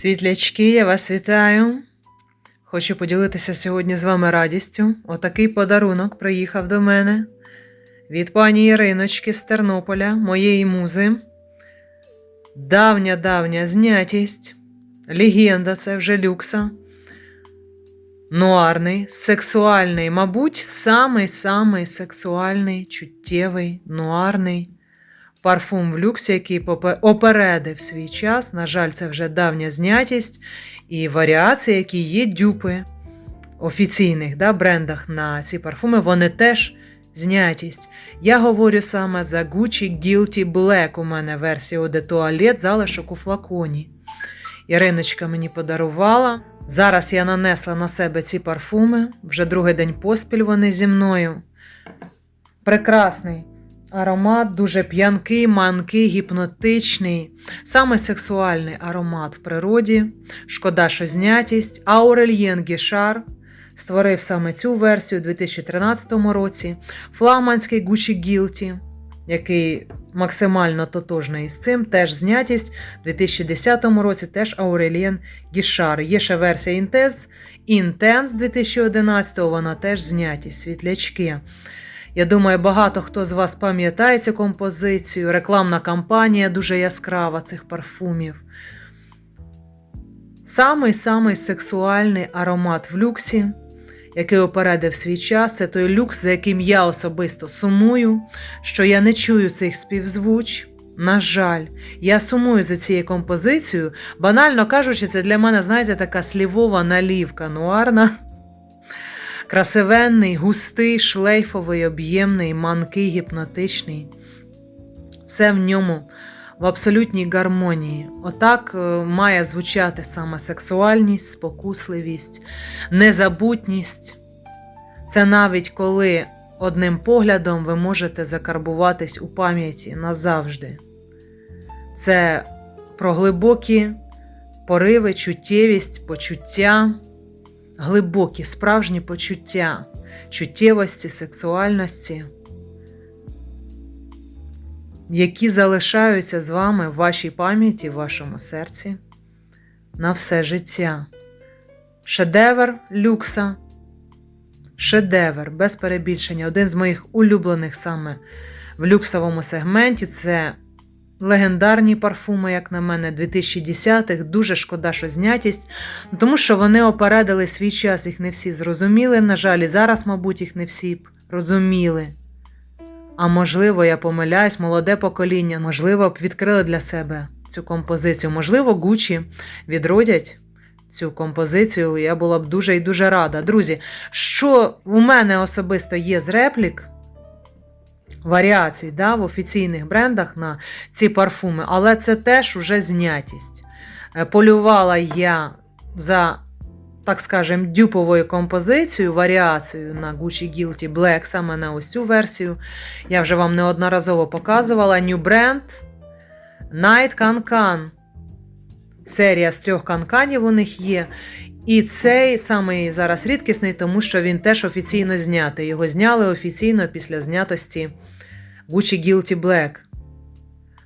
Світлячки, я вас вітаю. Хочу поділитися сьогодні з вами радістю. Отакий подарунок приїхав до мене від пані Іриночки з Тернополя, моєї музи. Давня давня знятість. Легенда, це вже люкса. Нуарний, сексуальний, мабуть, самий-самий сексуальний, чуттєвий, нуарний парфум в люксі, який опередив свій час. На жаль, це вже давня знятість і варіації, які є дюпи офіційних да, брендах на ці парфуми, вони теж знятість. Я говорю саме за Gucci Guilty Black. У мене версія de Toilette, залишок у флаконі. Іриночка мені подарувала. Зараз я нанесла на себе ці парфуми. Вже другий день поспіль вони зі мною. Прекрасний аромат, дуже п'янкий, манкий, гіпнотичний, саме сексуальний аромат в природі. Шкода, що знятість. Аурельєн Гішар створив саме цю версію у 2013 році. Флагманський Gucci Guilty, який максимально тотожний із цим, теж знятість. У 2010 році теж Аурельєн Гішар. Є ще версія Intense, Intense 2011, вона теж знятість, світлячки. Я думаю, багато хто з вас пам'ятає цю композицію. Рекламна кампанія дуже яскрава цих парфумів. Самий-самий сексуальний аромат в люксі, який опередив свій час, це той люкс, за яким я особисто сумую, що я не чую цих співзвуч. На жаль, я сумую за цією композицією. Банально кажучи, це для мене, знаєте, така слівова налівка нуарна. Красивенний, густий, шлейфовий, об'ємний, манкий, гіпнотичний. Все в ньому в абсолютній гармонії. Отак е, має звучати саме сексуальність, спокусливість, незабутність. Це навіть коли одним поглядом ви можете закарбуватись у пам'яті назавжди. Це про глибокі пориви, чуттєвість, почуття глибокі справжні почуття, чуттєвості, сексуальності, які залишаються з вами в вашій пам'яті, в вашому серці на все життя. Шедевр люкса. Шедевр без перебільшення. Один з моїх улюблених саме в люксовому сегменті це легендарні парфуми, як на мене, 2010-х. Дуже шкода, що знятість, тому що вони опередили свій час, їх не всі зрозуміли. На жаль, і зараз, мабуть, їх не всі б розуміли. А можливо, я помиляюсь, молоде покоління, можливо, б відкрили для себе цю композицію. Можливо, Гучі відродять цю композицію. Я була б дуже і дуже рада. Друзі, що у мене особисто є з реплік, варіацій да, в офіційних брендах на ці парфуми, але це теж уже знятість. Е, Полювала я за, так скажем, дюповою композицією, варіацією на Gucci Guilty Black, саме на ось цю версію. Я вже вам неодноразово показувала. New Brand Night Cancan. Серія з трьох канканів у них є. І цей самий зараз рідкісний, тому що він теж офіційно знятий. Його зняли офіційно після знятості Gucci Guilty Black.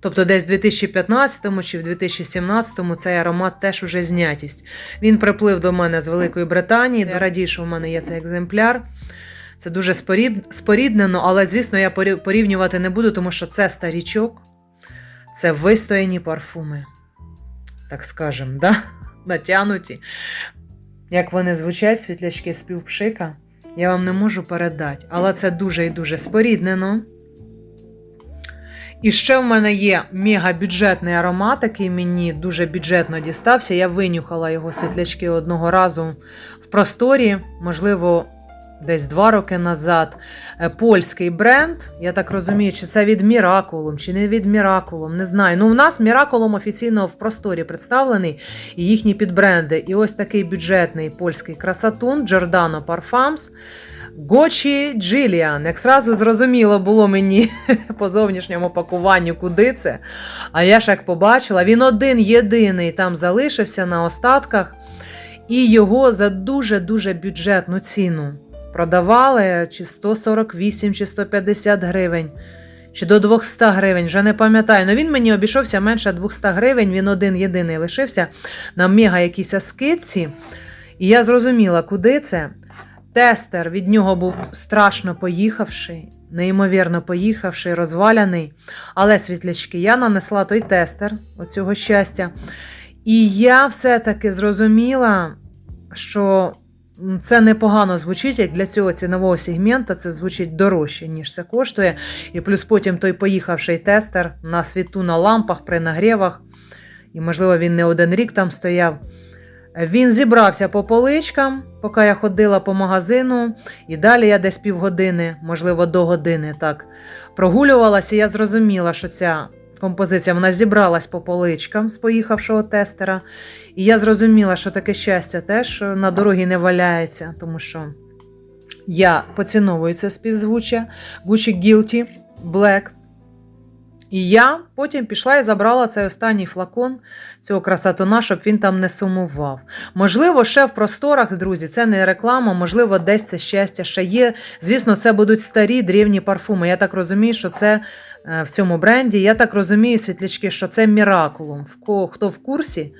Тобто десь в 2015 чи в 2017 цей аромат теж уже знятість. Він приплив до мене з Великої Британії. Я радію, що в мене є цей екземпляр. Це дуже спорід... споріднено, але, звісно, я порівнювати не буду, тому що це старічок, це вистояні парфуми. Так скажем, да? натянуті. Як вони звучать, світлячки співпшика, я вам не можу передати. Але це дуже і дуже споріднено. І ще в мене є мегабюджетний аромат, який мені дуже бюджетно дістався. Я винюхала його світлячки одного разу в просторі, можливо, десь два роки назад. Е, Польський бренд. Я так розумію, чи це від Міракулум, чи не від Міракулум, не знаю. Ну, у нас Міракулум офіційно в просторі представлений і їхні підбренди. І ось такий бюджетний польський красатун Giordano Parfums. Гочі Джиліан. Як сразу зрозуміло було мені по зовнішньому пакуванню, куди це. А я ж як побачила, він один єдиний там залишився на остатках, і його за дуже-дуже бюджетну ціну продавали чи 148, чи 150 гривень. чи до 200 гривень, вже не пам'ятаю. Ну він мені обійшовся менше 200 гривень, він один єдиний лишився на мега якійсь скидці. І я зрозуміла, куди це. Тестер від нього був страшно поїхавший, неймовірно поїхавший, розваляний. Але світлячки, я нанесла той тестер оцього щастя. І я все-таки зрозуміла, що це непогано звучить, як для цього цінового сегмента це звучить дорожче, ніж це коштує. І плюс потім той поїхавший тестер на світу на лампах при нагрівах, і, можливо, він не один рік там стояв. Він зібрався по поличкам, поки я ходила по магазину, і далі я десь півгодини, можливо, до години так прогулювалася. і Я зрозуміла, що ця композиція вона зібралась по поличкам з поїхавшого тестера. І я зрозуміла, що таке щастя теж на дорогі не валяється, тому що я поціновую це співзвуччя Gucci Guilty Black. І я потім пішла і забрала цей останній флакон цього красотуна, щоб він там не сумував. Можливо, ще в просторах, друзі, це не реклама, можливо, десь це щастя ще є. Звісно, це будуть старі древні парфуми. Я так розумію, що це е, в цьому бренді. Я так розумію, світлячки, що це Міракулум. Хто в курсі?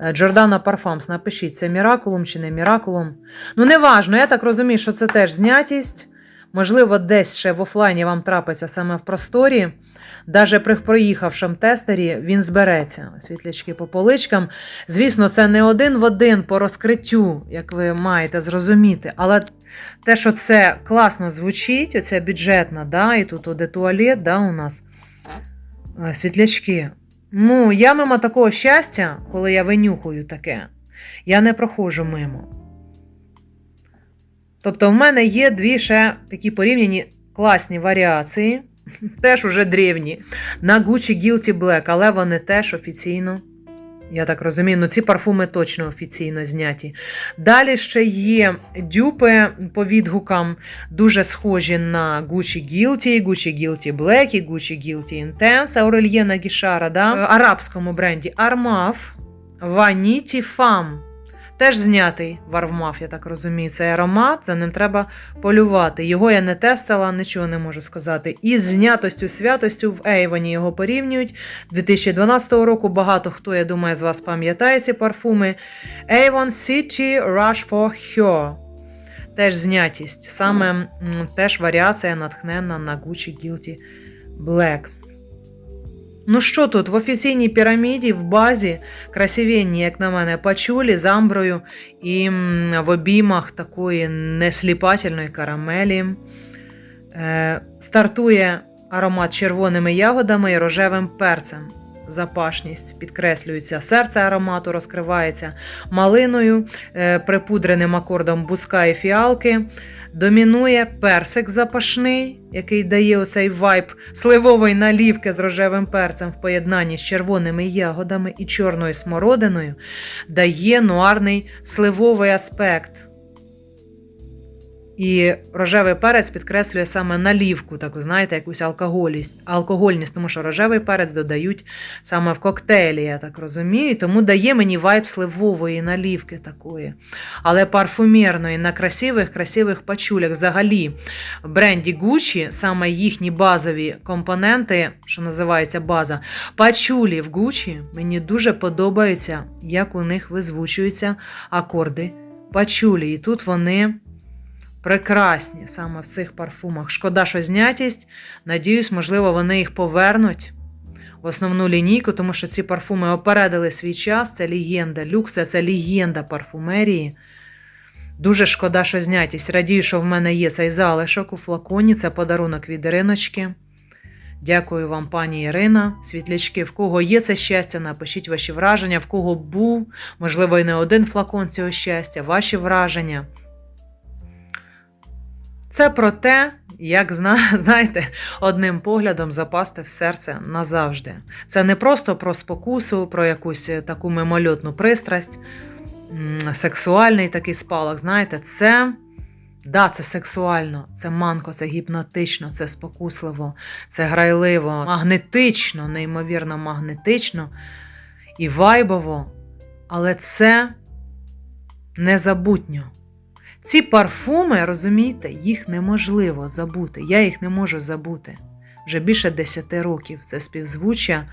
е, Джордана Парфамс, напишіть, це Міракулум чи не Міракулум. Ну, неважно, я так розумію, що це теж знятість. Можливо, десь ще в офлайні вам трапиться саме в просторі. Даже при проїхавшому тестері він збереться. Світлячки по поличкам. Звісно, це не один в один по розкриттю, як ви маєте зрозуміти. Але те, що це класно звучить, оця бюджетна, да, і тут оде туалет, да, у нас е, світлячки. Ну, я мимо такого щастя, коли я винюхую таке, я не проходжу мимо. Тобто, в мене є дві ще такі порівняні класні варіації, теж уже древні, на Gucci Guilty Black, але вони теж офіційно. Я так розумію, ну ці парфуми точно офіційно зняті. Далі ще є дюпи по відгукам, дуже схожі на Gucci Guilty, Gucci Guilty Black і Gucci Guilty Intense, Аурельєна Гішара, да? в арабському бренді Armaf Vanity Femme. Теж знятий в Armaf, я так розумію. Цей аромат, за ним треба полювати. Його я не тестила, нічого не можу сказати. І знятостю, святостю в Ейвоні його порівнюють. 2012 року багато хто, я думаю, з вас пам'ятає ці парфуми. Avon City Rush for Her. Теж знятість. Саме теж варіація натхненна на Gucci Guilty Black. Ну що тут, в офіційній піраміді, в базі, красивенні, як на мене, пачулі з амброю і в обіймах такої несліпательної карамелі. Е, стартує аромат червоними ягодами і рожевим перцем. Запашність підкреслюється, серце аромату розкривається малиною, е, припудреним акордом буска і фіалки. Домінує персик запашний, який дає оцей вайб сливової налівки з рожевим перцем в поєднанні з червоними ягодами і чорною смородиною, дає нуарний сливовий аспект. І рожевий перець підкреслює саме налівку, таку, знаєте, якусь алкоголість, алкогольність, тому що рожевий перець додають саме в коктейлі, я так розумію, тому дає мені вайб сливової налівки такої. Але парфумерної на красивих, красивих пачулях. Взагалі, в бренді Gucci, саме їхні базові компоненти, що називається база, пачулі в Gucci, мені дуже подобається, як у них визвучуються акорди пачулі. І тут вони прекрасні саме в цих парфумах. Шкода, що знятість. Надіюсь, можливо, вони їх повернуть в основну лінійку, тому що ці парфуми опередили свій час. Це легенда люкса, це легенда парфумерії. Дуже шкода, що знятість. Радію, що в мене є цей залишок у флаконі. Це подарунок від Іриночки. Дякую вам, пані Ірина. Світлячки, в кого є це щастя, напишіть ваші враження, в кого був, можливо, і не один флакон цього щастя, ваші враження. Це про те, як знаєте, одним поглядом запасти в серце назавжди. Це не просто про спокусу, про якусь е, таку мимольотну пристрасть, сексуальний такий спалах. Знаєте, це. Да, це сексуально, це манко, це гіпнотично, це спокусливо, це грайливо, магнетично, неймовірно магнетично і вайбово, але це незабутньо. Ці парфуми, розумієте, їх неможливо забути. Я їх не можу забути. вже більше 10 років. Це співзвуччя.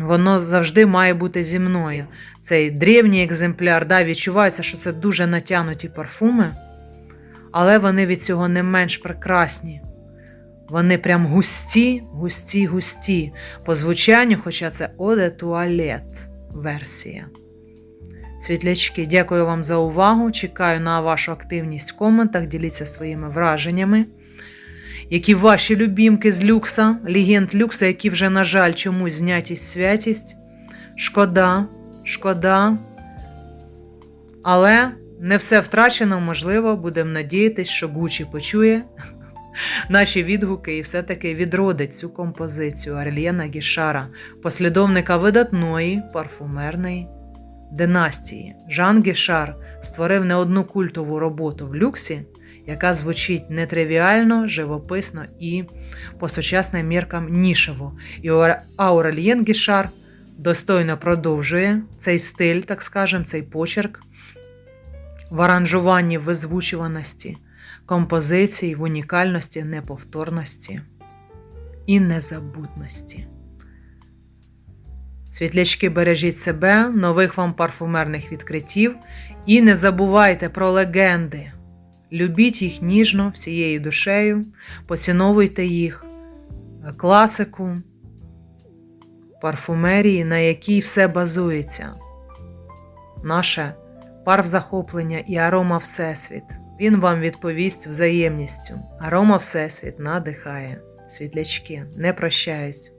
Воно завжди має бути зі мною. Цей древній екземпляр, да, відчувається, що це дуже натягнуті парфуми, але вони від цього не менш прекрасні. Вони прям густі, густі, густі по звучанню, хоча це Оде туалет версія. Світлячки, дякую вам за увагу. Чекаю на вашу активність в коментах. Діліться своїми враженнями. Які ваші любімки з люкса, легенд люкса, які вже, на жаль, чомусь знятість святість. Шкода, шкода. Але не все втрачено, можливо, будемо надіятись, що Гучі почує наші відгуки і все-таки відродить цю композицію Арлєна Гішара, послідовника видатної парфумерної династії. Жан Гішар створив не одну культову роботу в люксі, яка звучить нетривіально, живописно і по сучасним міркам нішево. І Аурельєн Гішар достойно продовжує цей стиль, так скажем, цей почерк в аранжуванні визвучуваності, композицій, в унікальності, неповторності і незабутності. Світлячки, бережіть себе, нових вам парфумерних відкриттів і не забувайте про легенди. Любіть їх ніжно, всією душею, поціновуйте їх, класику, парфумерії, на якій все базується. Наше парвзахоплення і арома Всесвіт. Він вам відповість взаємністю. Арома Всесвіт надихає. Світлячки, не прощаюсь.